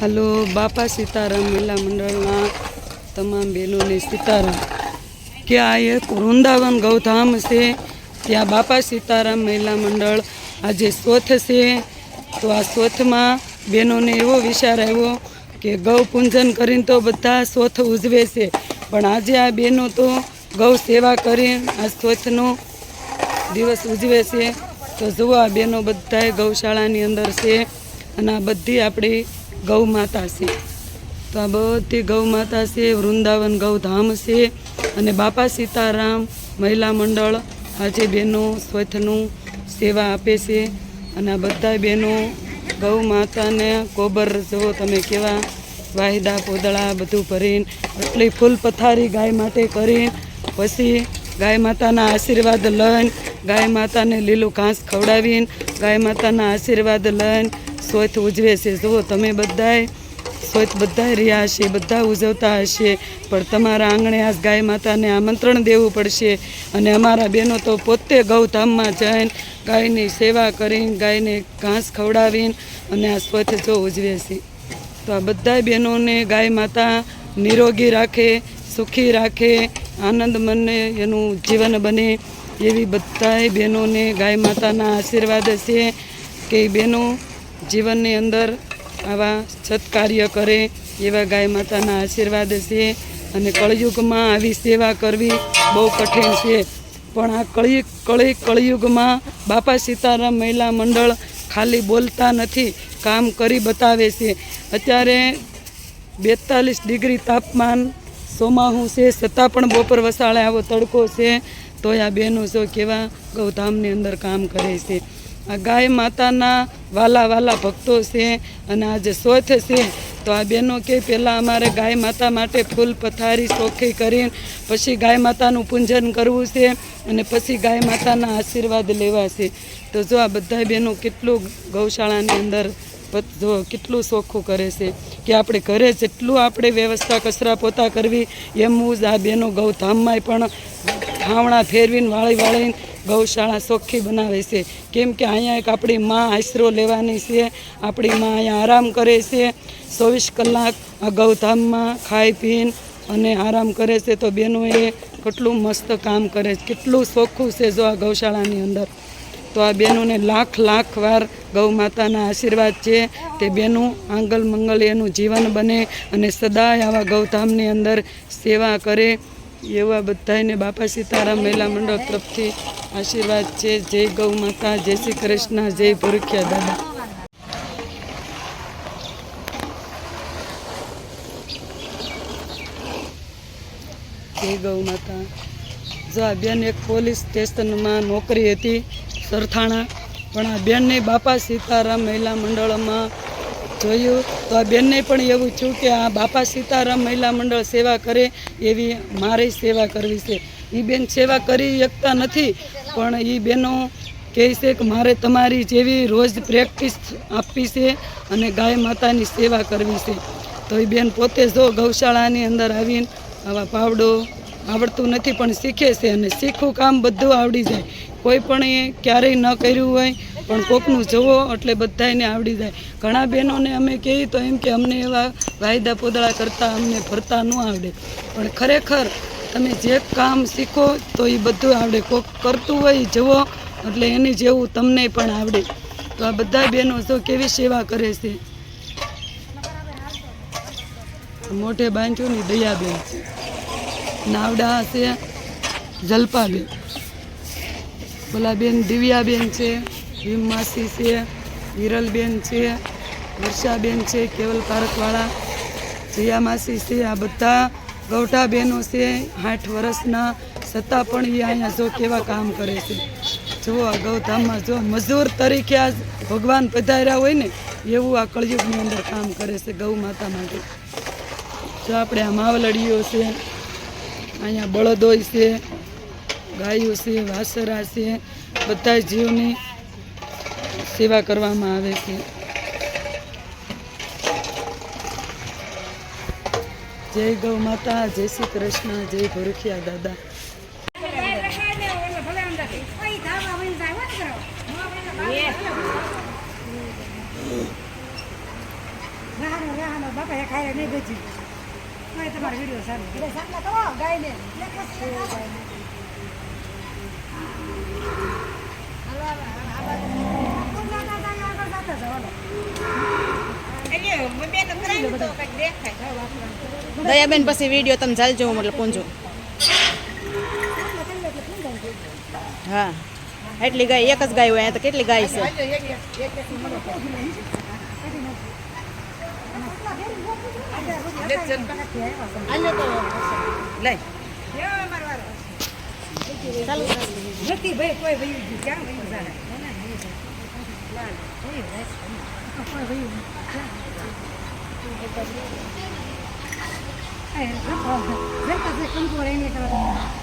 Hello, બાપા સીતારામ મહિલા મંડળના તમામ બહેનોને સીતારામ. કે આ એક વૃંદાવન ગૌધામ છે? ત્યાં બાપા સીતારામ મહિલા મંડળ આજે સ્વથ છે. તો આ સ્વથમાં બહેનોને એવો વિચાર આવ્યો કે ગૌ પૂંજન કરીને તો બધા સ્વથ ઉજવે છે. પણ આજે આ બહેનો તો ગૌ સેવા કરી આ સ્વથનો દિવસ ઉજવે છે. તો જુઓ આ બહેનો બધાએ ગૌશાળાની અંદર છે. અને આ બધી આપણી ગૌ માતા છે. તો આ બધી ગૌ માતા છે, વૃંદાવન ગૌધામ છે અને બાપા સીતારામ મહિલા મંડળ આજે બહેનો સ્વચ્છનું સેવા આપે છે અને આ બધા બહેનો ગૌ માતાને ગોબર જુઓ તમે કેવા વાહિદા પોદળા બધું ભરીને એટલી ફૂલ પથારી ગાય માટે કરી પછી ગાય માતાના આશીર્વાદ લઈને ગાય માતાને લીલું ઘાસ ખવડાવીને ગાય માતાના આશીર્વાદ લઈને સ્વથ ઉજવે છે. જુઓ, તમે બધાય સ્વથ બધા રહ્યા હશે, બધા ઉજવતા હશે, પણ તમારા આંગણે આ ગાય માતાને આમંત્રણ દેવું પડશે. અને અમારા બહેનો તો પોતે ગૌધામમાં જઈને ગાયની સેવા કરીને ગાયને ઘાસ ખવડાવીને અને આ સ્વચ્છ જો ઉજવે છે. તો આ બધા બહેનોને ગાય માતા નિરોગી રાખે, સુખી રાખે, આનંદ મને એનું જીવન બને એવી બધાય બહેનોને ગાય માતાના આશીર્વાદ છે કે બહેનો જીવનની અંદર આવા સત્કાર્ય કરે એવા ગાય માતાના આશીર્વાદ છે અને કળયુગમાં આવી સેવા કરવી બહુ કઠિન છે. પણ આ કળી કળી કળયુગમાં બાપા સીતારામ મહિલા મંડળ ખાલી બોલતા નથી, કામ કરી બતાવે છે. અત્યારે બેતાલીસ ડિગ્રી તાપમાન સોમાહું છે, છતાં પણ બપોર વસાળે આવો તડકો છે તો આ બહેનો જો કેવા ગૌધામની અંદર કામ કરે છે. આ ગાય માતાના વાલા વાલા ભક્તો છે અને આજે જે છે. તો આ બહેનો કે પહેલાં અમારે ગાય માતા માટે ફૂલ પથારી ચોખ્ખી કરીને પછી ગાય માતાનું પૂજન કરવું છે અને પછી ગાય માતાના આશીર્વાદ લેવા છે. તો જો આ બધા બહેનો કેટલું ગૌશાળાની અંદર જો કેટલું ચોખ્ખું કરે છે કે આપણે ઘરે જેટલું આપણે વ્યવસ્થા કચરા પોતા કરવી એમ જ આ બહેનો ગૌધામમાંય પણ હાવણા ફેરવીને વાળી વાળીને ગૌશાળા ચોખ્ખી બનાવે છે. કેમ કે અહીંયા એક આપણી માં આશરો લેવાની છે. આપણી માં અહીંયા આરામ કરે છે. ચોવીસ કલાક આ ગૌધામમાં ખાઈ પીને અને આરામ કરે છે તો બહેનોએ કેટલું મસ્ત કામ કરે છે. કેટલું ચોખ્ખું છે જો આ ગૌશાળાની અંદર. તો આ બહેનોને લાખ લાખ વાર ગૌ માતાના આશીર્વાદ છે તે બેનું આંગલ મંગલ એનું જીવન બને અને સદાય આવા ગૌધામની અંદર સેવા કરે એવા બધાને બાપા સીતારામ મહિલા મંડળ તરફથી આશીર્વાદ છે. જય ગૌ માતા, જય શ્રી કૃષ્ણ, જય ભૂરખિયા દાદા. જય ગૌ માતા. જો આ બેન એક પોલીસ સ્ટેશનમાં નોકરી હતી સરથાણા, પણ આ બેનને બાપા સીતારામ મહિલા મંડળમાં જોયું. તો આ બેનને પણ એવું થયું કે આ બાપા સીતારામ મહિલા મંડળ સેવા કરે એવી મારે સેવા કરવી છે. એ બેન સેવા કરી શકતા નથી, પણ એ બેનો કહે છે કે મારે તમારી જેવી રોજ પ્રેક્ટિસ આપવી છે અને ગાય માતાની સેવા કરવી છે. તો એ બેન પોતે જો ગૌશાળાની અંદર આવીને આવા પાવડો આવડતું નથી, પણ શીખે છે અને શીખવું કામ બધું આવડી જાય. કોઈ પણ એ ક્યારેય ન કર્યું હોય પણ કોકનું જવો એટલે બધાને આવડી જાય. ઘણા બહેનોને અમે કહીએ તો એમ કે અમને એવા વાયદા પોદળા કરતાં અમને ફરતા ન આવડે. પણ ખરેખર તમે જે કામ શીખો તો એ બધું આવડે. કોક કરતું હોય જવો એટલે એની જેવું તમને પણ આવડે. તો આ બધા બહેનો તો કેવી સેવા કરે છે? મોઢે ને દયાબેન. છે નાવડા છે જલપાબેન. બોલાબેન દિવ્યાબેન છે. ભીમ માસી છે, વિરલબેન છે, વર્ષાબેન છે, કેવલ પારકવાળા જયામાસી છે, આ બધા ગૌઠા છે, આઠ વર્ષના, છતાં પણ એ અહીંયા જો કેવા કામ કરે છે. જુઓ આ ગૌધામમાં જો મજૂર તરીકે આ ભગવાન પધાર્યા હોય ને, એવું આ કળયુગની અંદર કામ કરે છે ગૌ માતા માટે. જો આપણે આ માવલડીઓ છે, અહીંયા બળદોય છે, ગાયો છે, વાસરા છે, બધા જીવની સેવા કરવામાં આવે છે. જય ગૌ માતા, જય શ્રી કૃષ્ણ, જય ભરખિયા દાદા. બાપા ખાય નહીં બચી તમારો વીડિયો સારો ગાય ને દયાબેન પછી વીડિયો તમે ચાલ હું મતલબ પૂંજો. હા. એટલી ગાય એક જ ગાય હોય તો કેટલી ગાય છે? લઈ. ભાઈ કોઈ ભાઈ ક્યાં ભાઈ Eh, dopo, senta se concorre in economia.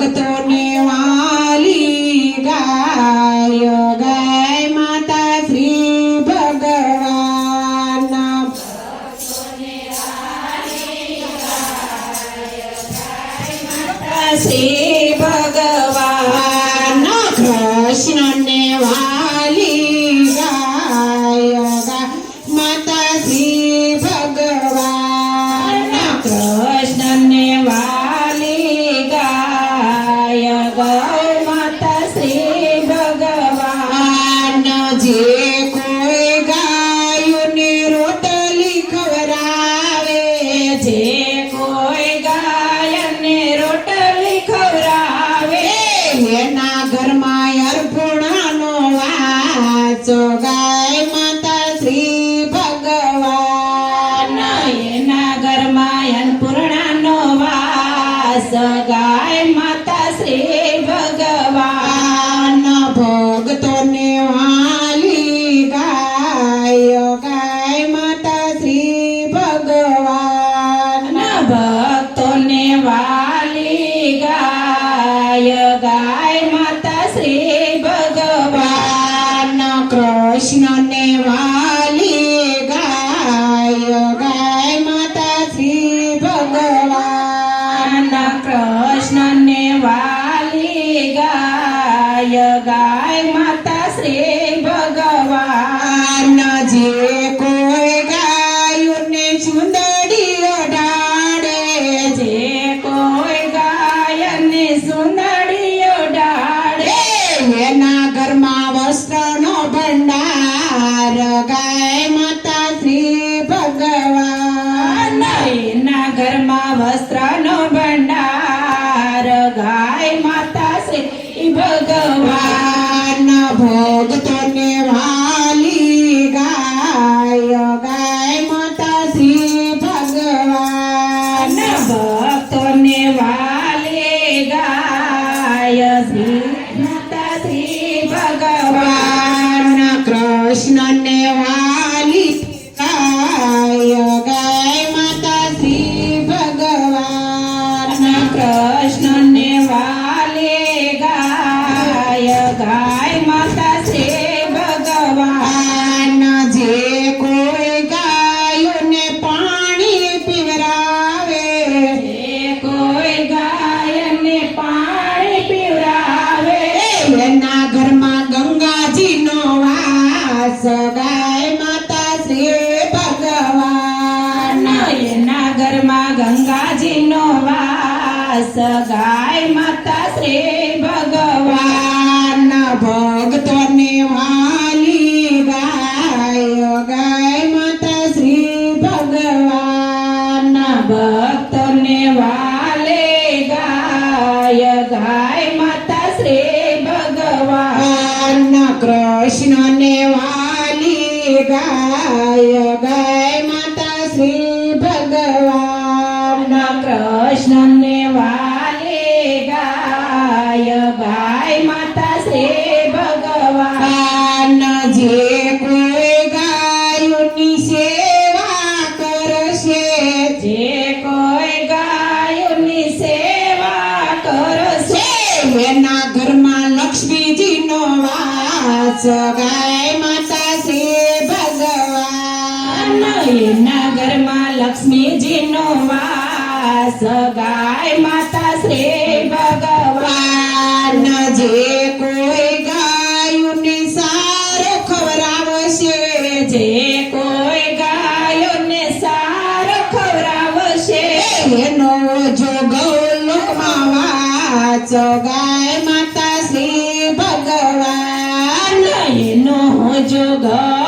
ભક્તોને વાલી ગાય ગાય માતા શ્રી assim. Not. गाय माता श्री भगवान. भगतो नेवाली गाय गाय माता श्री भगवान. भक्तो नेवाले गाय गाय माता श्री भगवान. कृष्ण नेवाली गाय गाय माता श्री भगवान. कृष्ण नेवाली વાસ ગાય માતા શ્રી ભગવાન. ભગવાન જે કોઈ ગાયોને સારો ખવરાવશે જે કોઈ ગાયોને ગૌલોકમાં વાચ ગાય